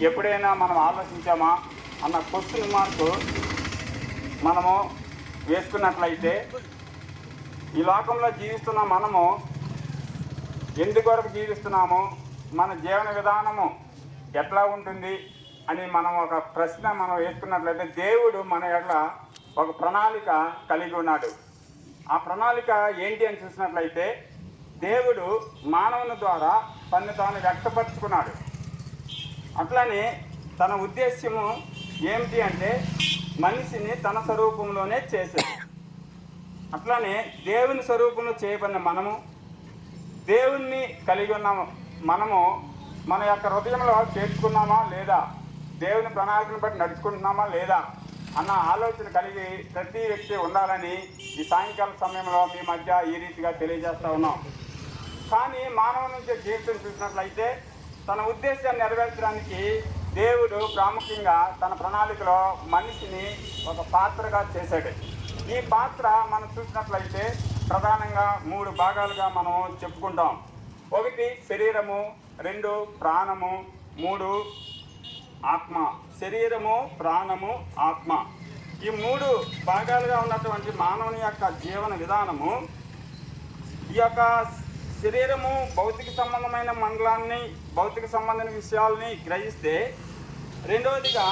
ఎప్పుడైనా మనం ఆలోచించామా అన్న క్వశ్చన్ మార్క్ మనము వేసుకున్నట్లయితే ఈ లోకంలో జీవిస్తున్న మనము ఎందుకొరకు జీవిస్తున్నాము? మన జీవన విధానము ఎట్లా ఉంటుంది అని మనం ఒక ప్రశ్న మనం వేసుకున్నట్లయితే దేవుడు మన ఎట్ల ఒక ప్రణాళిక కలిగి ఉన్నాడు. ఆ ప్రణాళిక ఏంటి అని చూసినట్లయితే దేవుడు మానవుని ద్వారా తను తాను వ్యక్తపరుచుకున్నాడు. అట్లానే తన ఉద్దేశ్యము ఏమిటి అంటే మనిషిని తన స్వరూపంలోనే చేసేది. అట్లానే దేవుని స్వరూపంలో చేయబడిన మనము దేవుణ్ణి కలిగి ఉన్న మనము మన యొక్క హృదయంలో చేర్చుకున్నామా లేదా దేవుని ప్రణాళికను బట్టి నడుచుకుంటున్నామా లేదా అన్న ఆలోచన కలిగి ప్రతి వ్యక్తి ఉండాలని ఈ సాయంకాల సమయంలో మీ మధ్య ఈ రీతిగా తెలియజేస్తూ ఉన్నాం. కానీ మానవ నుంచి జీవితం చూసినట్లయితే తన ఉద్దేశాన్ని నెరవేర్చడానికి దేవుడు ప్రాముఖ్యంగా తన ప్రణాళికలో మనిషిని ఒక పాత్రగా చేశాడు. ఈ పాత్ర మనం చూసినట్లయితే ప్రధానంగా మూడు భాగాలుగా మనం చెప్పుకుంటాం. ఒకటి శరీరము రెండు ప్రాణము మూడు ఆత్మ. శరీరము ప్రాణము ఆత్మ. ఈ మూడు భాగాలుగా ఉన్నటువంటి మానవుని యొక్క జీవన విధానము ఈ యొక్క శరీరము భౌతిక సంబంధమైన మండలాన్ని భౌతిక సంబంధమైన విషయాల్ని గ్రహిస్తే రెండవదిగా